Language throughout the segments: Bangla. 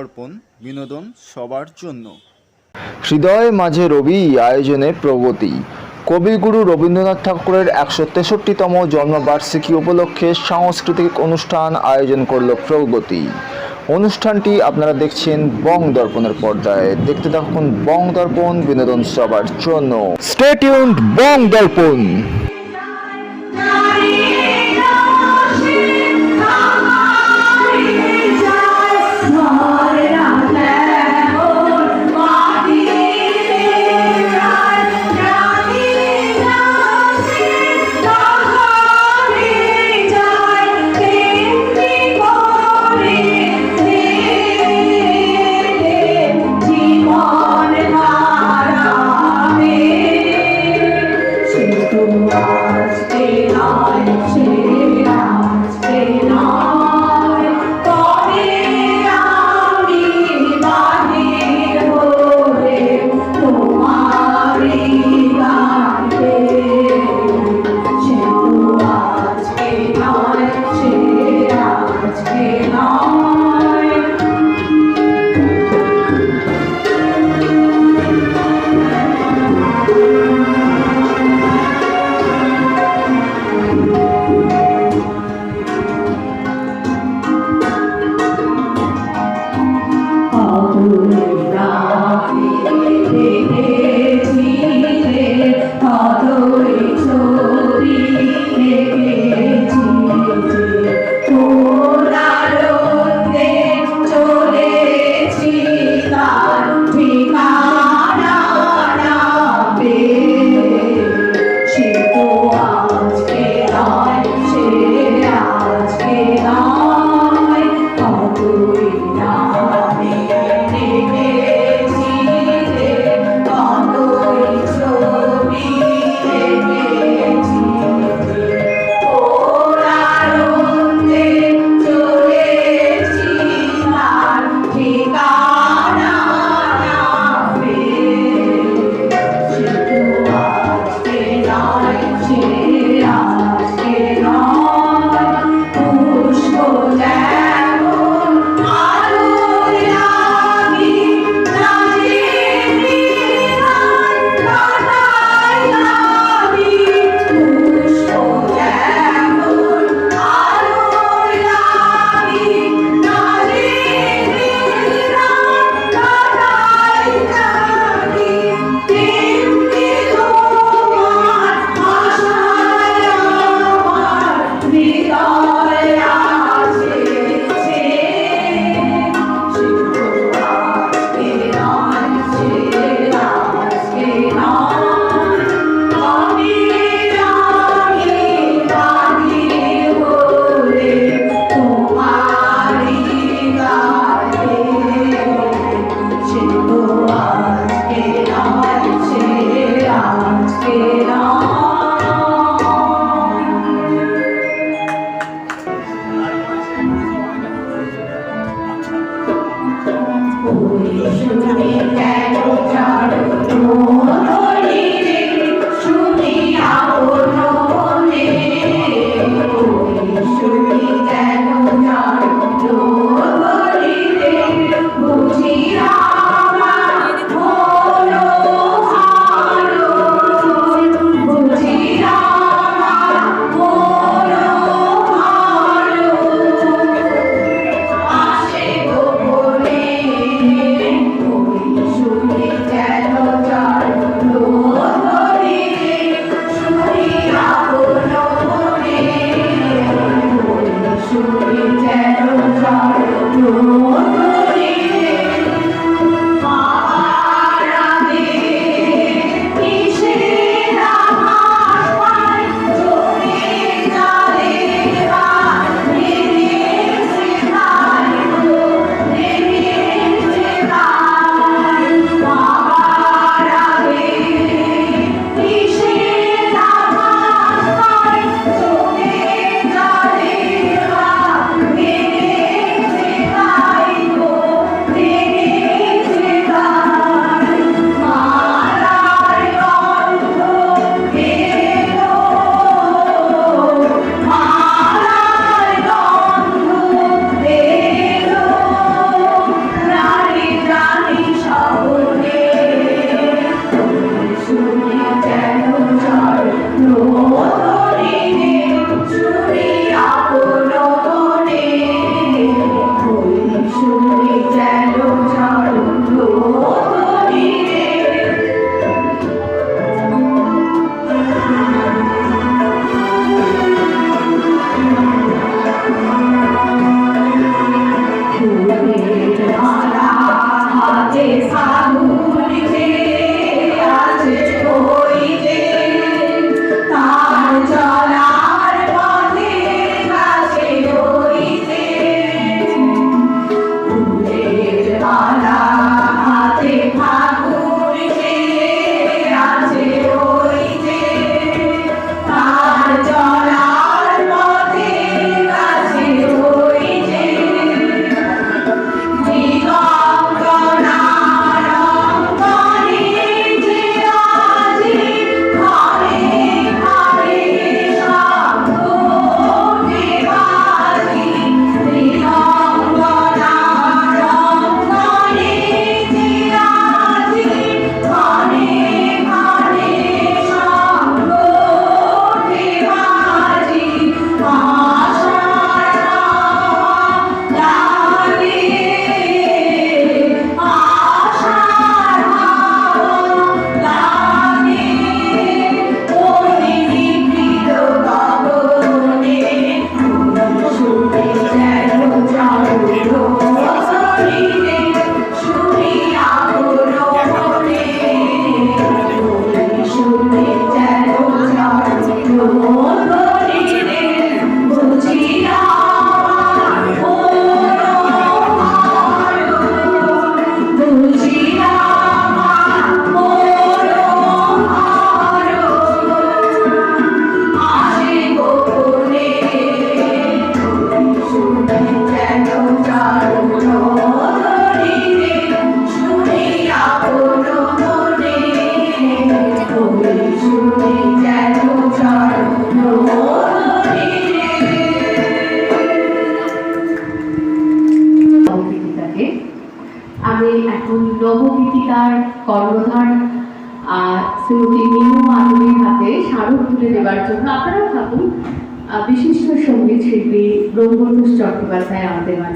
দর্পণ বিনোদন সবার জন্য। হৃদয় মাঝে রবি আয়োজনে প্রগতি। কবিগুরু রবীন্দ্রনাথ ঠাকুরের একশো তেষট্টিতম জন্মবার্ষিকী উপলক্ষে সাংস্কৃতিক অনুষ্ঠান আয়োজন করল প্রগতি। অনুষ্ঠানটি আপনারা দেখছেন বং দর্পণের পর্যায়ে দেখতে থাকুন বং দর্পণ বিনোদন সবার জন্য। স্টেটিউন্ড বং দর্পণ।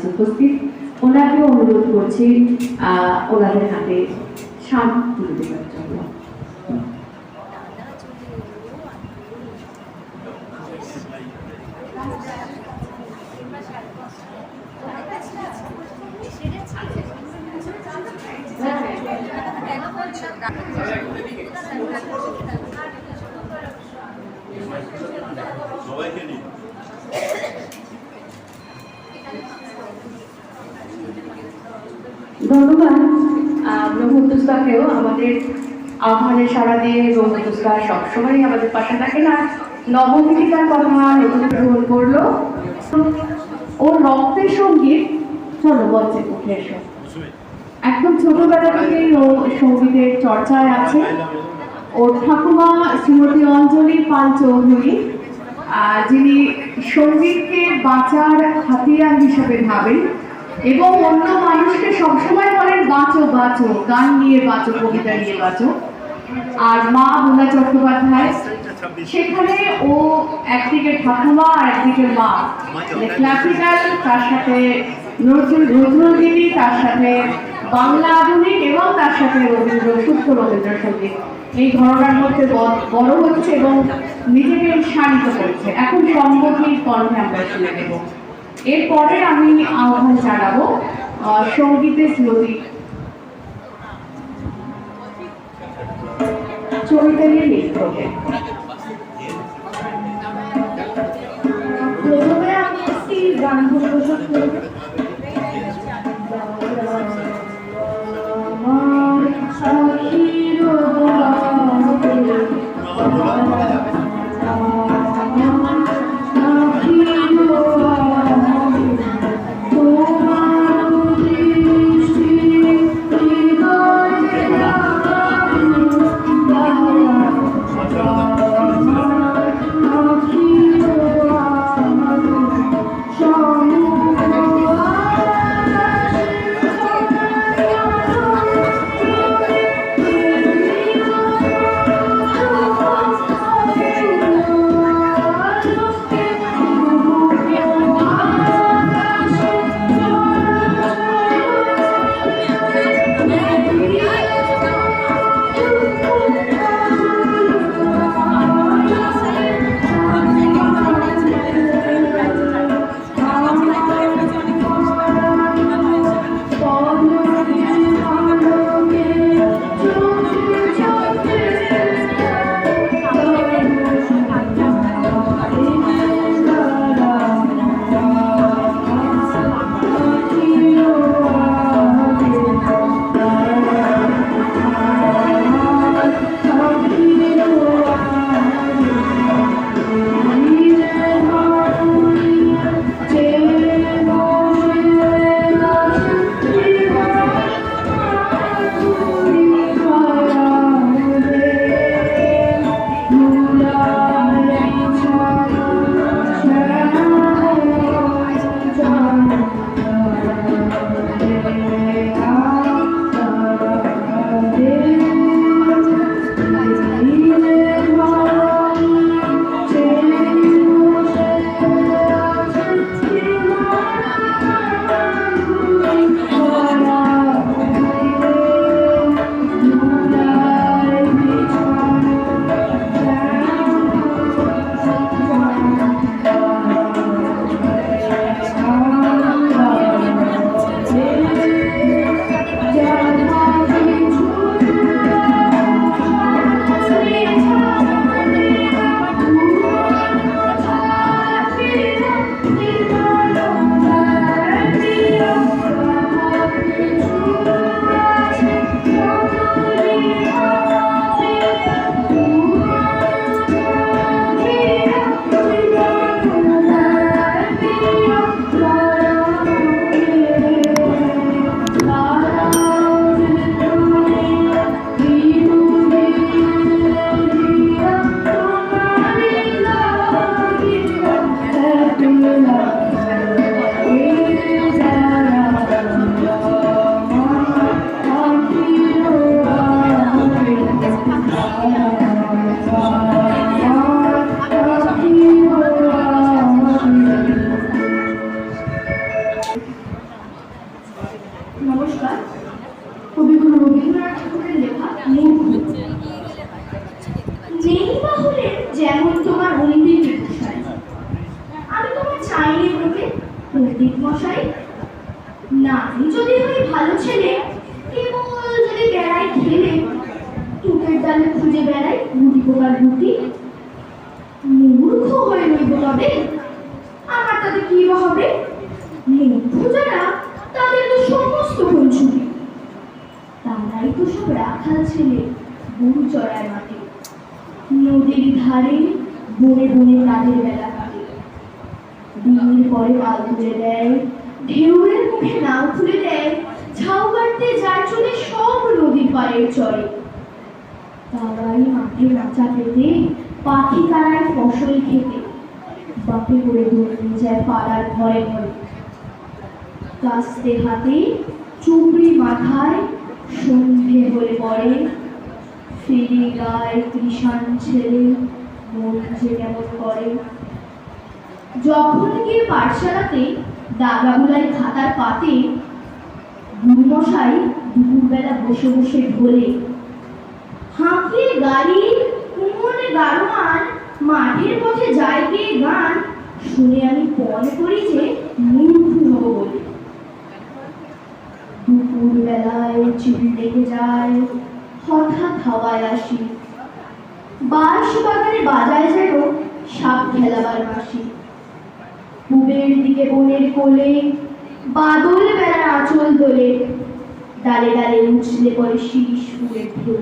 মাঝে উপস্থিত। ওনাকে অনুরোধ করছি ওনাদের হাতে সাপ তুলে দেওয়ার জন্য। ধন্যবাদ ব্রহ্মপুস্তাকেও আমাদের আহ্বানে সারা দিয়ে ব্রহ্মপুস্তা সবসময় আমাদের পাশে থাকেন আর নবমীতিকার কথা নতুন গ্রহণ করল। ওর রক্তের সংগীত চলো বলছে উঠে এসো একদম ছোটবেলা থেকেই ও সঙ্গীতের চর্চায় আছে। ওর ঠাকুমা শ্রীমতী অঞ্জলি পাল চৌধুরী যিনি সঙ্গীতকে বাঁচার হাতিয়ার হিসেবে ভাবেন এবং অন্য মানুষকে সবসময় বলেন, বাঁচো বাঁচো গান নিয়ে বাঁচো কবিতা নিয়ে বাঁচো। আর মা বোনা চট্টোপাধ্যায় সেখানে ও একদিকে ঠাকুমা আর একদিকে মা। মানে ক্লাসিক্যাল তার সাথে নজরুল নজরুলগীতি তার সাথে বাংলা আধুনিক এবং তার সাথে রবীন্দ্র শুদ্ধ রবীন্দ্রসঙ্গীত। এই ঘটনার মধ্যে বড় হচ্ছে এবং নিজেকে শানিত করছে। এখন সম্মতির কণ্ঠে আমরা শুনে নেব। এরপরে আমি আহ্বান জানাব আহ, সঙ্গীতে শ্রুতি চৈতালি মিত্রকে প্রথমে আমি একটি গান পরিবেশন যেমন তোমার অন্দিত মশাই। আমি তোমার চাইনি বলবে পণ্ডিত মশাই? না, আমি যদি ভালো ছেলে কেবল যদি বেড়াই খেলে টুকের ডালে খুঁজে বেড়াই গুটি পোকার গুটি মূর্খ হয়ে রইব তবে আমার তাতে কি বা হবে মূর্খ যারা তাদের তো সমস্ত ভুল ছুটি তারাই তো সব রাখাল ছেলে গরু চড়ায় মাঠে নদীর ধারে বনে বনে কাজের বেলা কাটে দিনের পরে পাল তুলে দেয় ঢেউয়ের মুখে নাও খুলে দেয় ঝাউ কাটতে যায় চলে সব নদীর পাড়ের চরে তারাই মাঠে নাচা পেতে পাখি তারায় ফসল খেতে বাপে করে ধরে নিয়ে যায় পাড়ার ঘরে ঘরে। কাস্তে হাতে চুবড়ি মাথায় সন্ধে হলে পড়ে, ফিরে গায়ে কৃষাণ ছেলে মন যে কেমন করে। যখন গিয়ে পাঠশালাতে দাগাগুলাই খাতার পাতে গুরুমশাই দুপুরবেলা বসে বসে ঢোলে হাঁকিয়ে গাড়ি কুমনে গাড়োয়ান মাঠের পথে যায় গিয়ে গান, শুনে আমি মনে করি যে মূর্খ হব বলে। দুপুর বেলায় চিল লেগে যায় হঠাৎ হাওয়ায় আসি। বাঁশ বাগানে বাজায় যেন সাপ খেলাবার মাসি পূবের দিকে বনের কোলে, বাদল বেড়ার আঁচল দোলে ডালে ডালে উছলে পড়ে শীষ ফুলের ঢেউ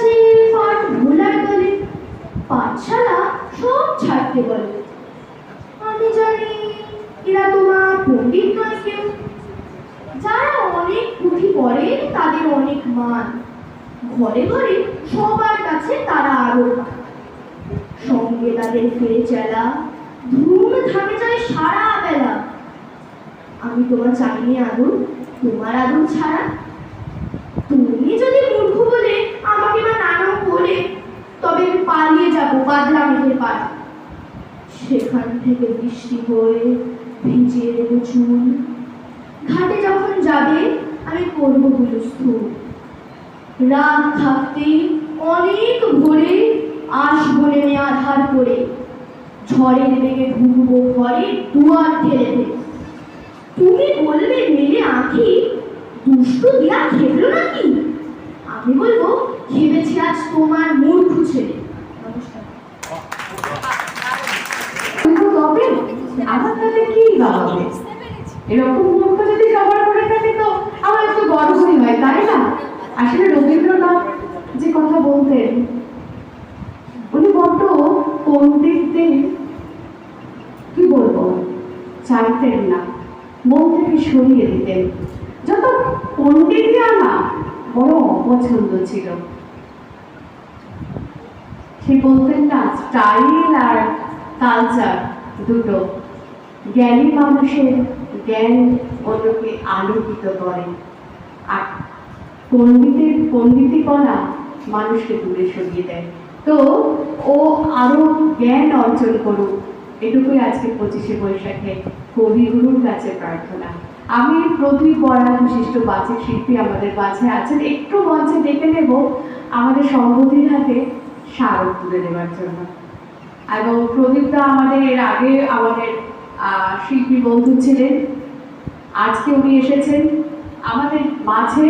যে পাঠ ভোলার দলে পাঠশালা সব ছাড়তে বলে। আমি জানি এরা তোমার পণ্ডিত নয় কেউ। যারা অনেক পুঁথি পড়ে, তাদের অনেক মান। ঘরে ঘরে সবার কাছে তারা আরও সঙ্গে তাদের ফিরে চেলা ধুম থামে যায় সারা বেলা। আমি তোমার চাইনি আদর, তোমার আদর ছাড়া তুমি যদি মূর্খ বলে আমাকে বা নানক বলে তবে আমি বাদলা মেঘের পাড়া। সেখান থেকে বৃষ্টি হয়ে ভিজিয়ে দেবো চুল ঘাটে যখন যাবে, আমি করব হুলস্থুল রাত থাকতে অনেক ভোরে আসব নেমে আধার করে। ঝড়ের বেগে ঢুকবো ঘরে, দুয়ার ঠেলে তুমি বলবে মেলে আঁখি, দুষ্টু দিয়া খেলো নাকি? আমি বলব খেবেছি আজ তোমার মূর্খ ছেলে। আমার তাতে কি হবে? এরকম মূর্খ যদি সবার করে থাকে তো আমার একটু গর্বই হয়, তাই না? আসলে রবীন্দ্রনাথ যে কথা বলতেন, উনি বড্ড পণ্ডিতদের, কি বলব, চাইতেন না। মন থেকে সরিয়ে দিতেন। যত পণ্ডিতই আনা বড় অপছন্দ ছিল। সে বলতেন না, স্টাইল আর কালচার দুটো। জ্ঞানী মানুষের জ্ঞান অন্যকে আলোকিত করে। আর পণ্ডিতের পণ্ডিতি করা মানুষকে দূরে সরিয়ে দেয়। তো ও আরও জ্ঞান অর্জন করুক, এটুকুই আজকে পঁচিশে বৈশাখে কবিগুরুর কাছে প্রার্থনা। আমি প্রদীপ বড়া বিশিষ্ট বাচিক শিল্পী আমাদের কাছে আছেন, একটু মঞ্চে ডেকে নেব আমাদের সংগতির হাতে স্মারক তুলে দেওয়ার জন্য। এবং প্রদীপদা আমাদের এর আগে আমাদের শিল্পী বন্ধু ছিলেন। আজকে উনি এসেছেন। আমাদের মাঝে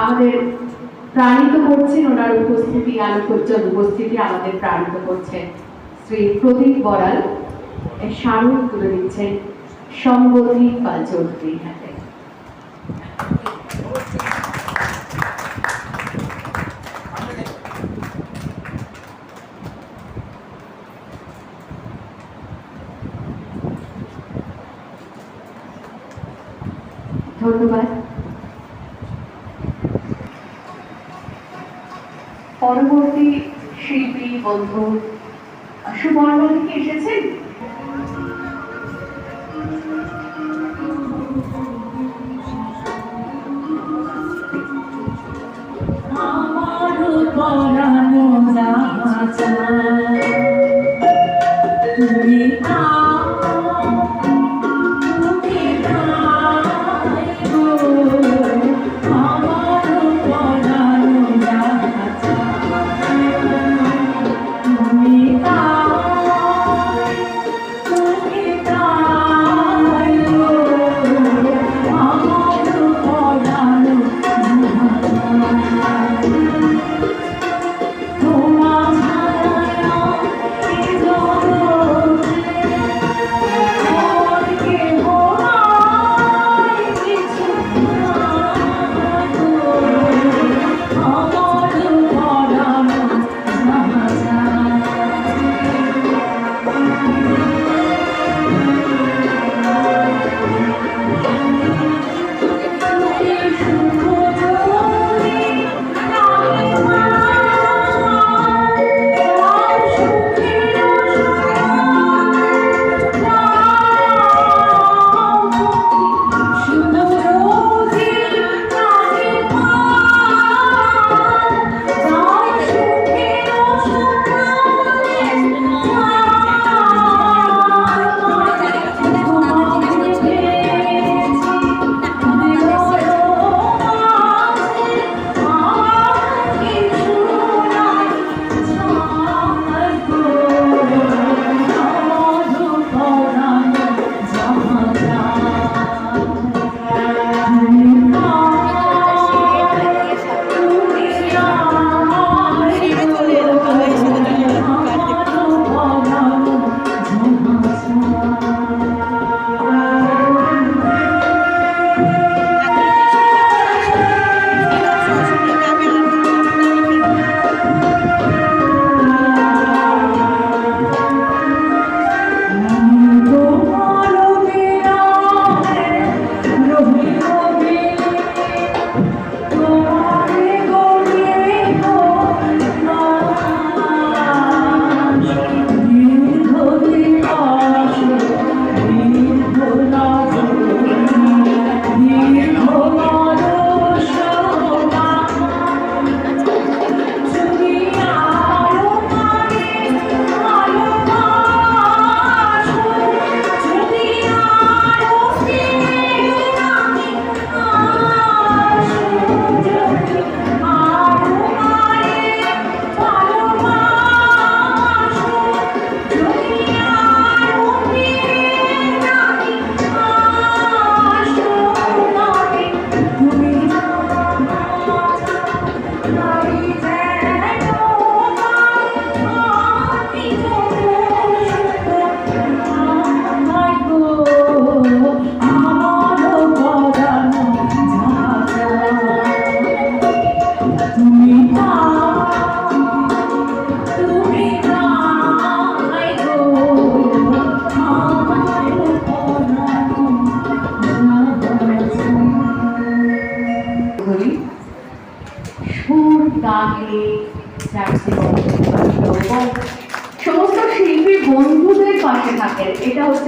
আমাদের প্রাণিত করছেন, ওনার উপস্থিতি আলোকজন উপস্থিতি আমাদের প্রাণিত করছেন শ্রী প্রদীপ বড়াল স্মারক তুলে দিচ্ছেন সম্বোধি বা চৌধুরী হাতে ধন্যবাদ। পরবর্তী শিল্পী বন্ধু সুবর্ণ থেকে এসেছেন? আমার তুমি তুমি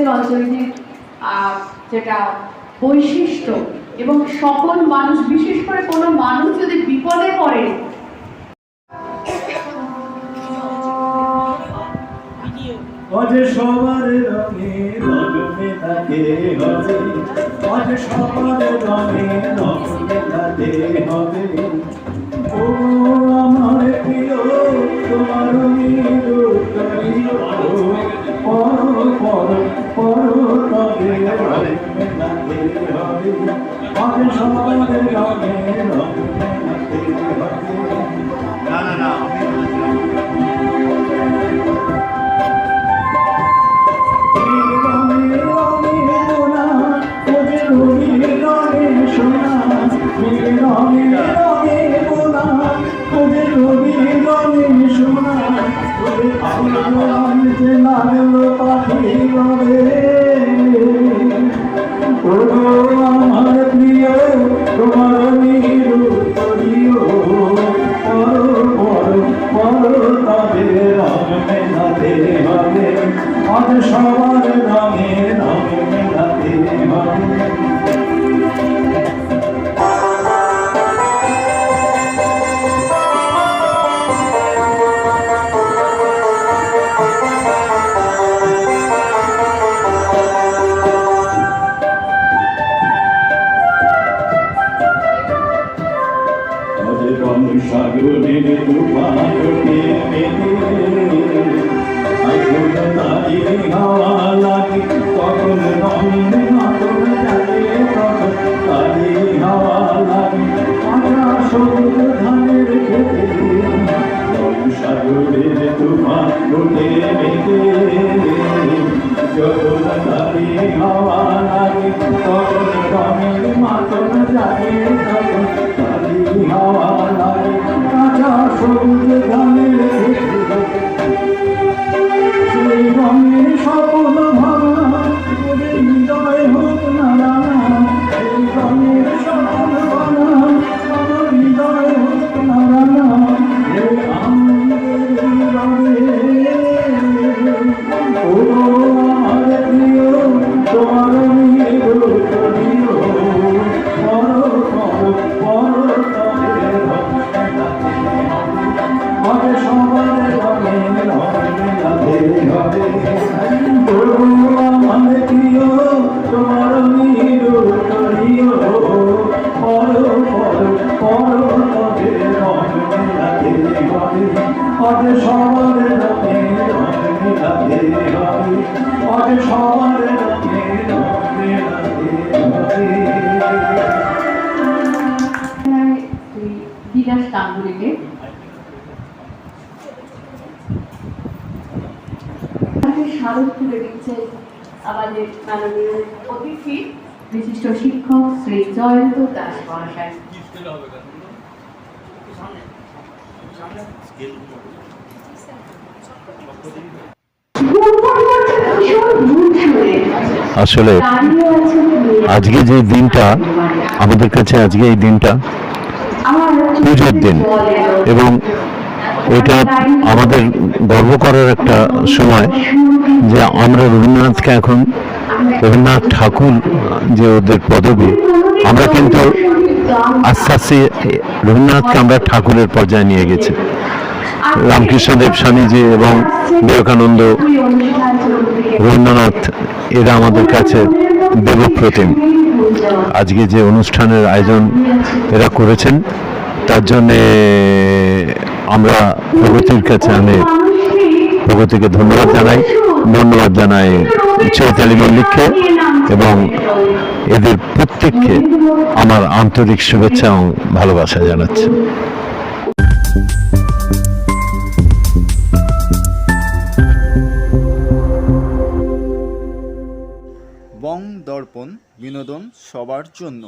হচ্ছে রঞ্জনীর যেটা বৈশিষ্ট্য এবং সকল মানুষ, বিশেষ করে কোনো মানুষ যদি বিপদে পড়ে অজে সবার রঙে রঙে থাকে হবে। অজে সবার রঙে রঙে থাকে হবে। ও আমার প্রিয় তোমার মিলো পর তবে রঙে Oh, দিদাস গাঙ্গুলিকে স্মারক তুলে দিচ্ছে আমাদের মাননীয় অতিথি বিশিষ্ট শিক্ষক শ্রী জয়ন্ত দাস মহাশয়। আসলে আজকে যে দিনটা, আমাদের কাছে আজকে এই দিনটা পুজোর দিন। এবং এটা আমাদের গর্ব করার একটা সময় যে আমরা রবীন্দ্রনাথকে এখন রবীন্দ্রনাথ ঠাকুর, যে ওদের পদবী, আমরা কিন্তু আস্তে আস্তে রবীন্দ্রনাথকে আমরা ঠাকুরের পর্যায়ে নিয়ে গেছি। রামকৃষ্ণদেব স্বামীজি এবং বিবেকানন্দ রবীন্দ্রনাথ, এরা আমাদের কাছে দেবপ্রতিম। আজকে যে অনুষ্ঠানের আয়োজন এরা করেছেন, তার জন্যে আমরা প্রগতির কাছে আমি প্রগতিকে ধন্যবাদ জানাই ধন্যবাদ জানাই চৈতালি মল্লিককে এবং এদের প্রত্যেককে আমার আন্তরিক শুভেচ্ছা এবং ভালোবাসা জানাচ্ছি। সবার জন্য।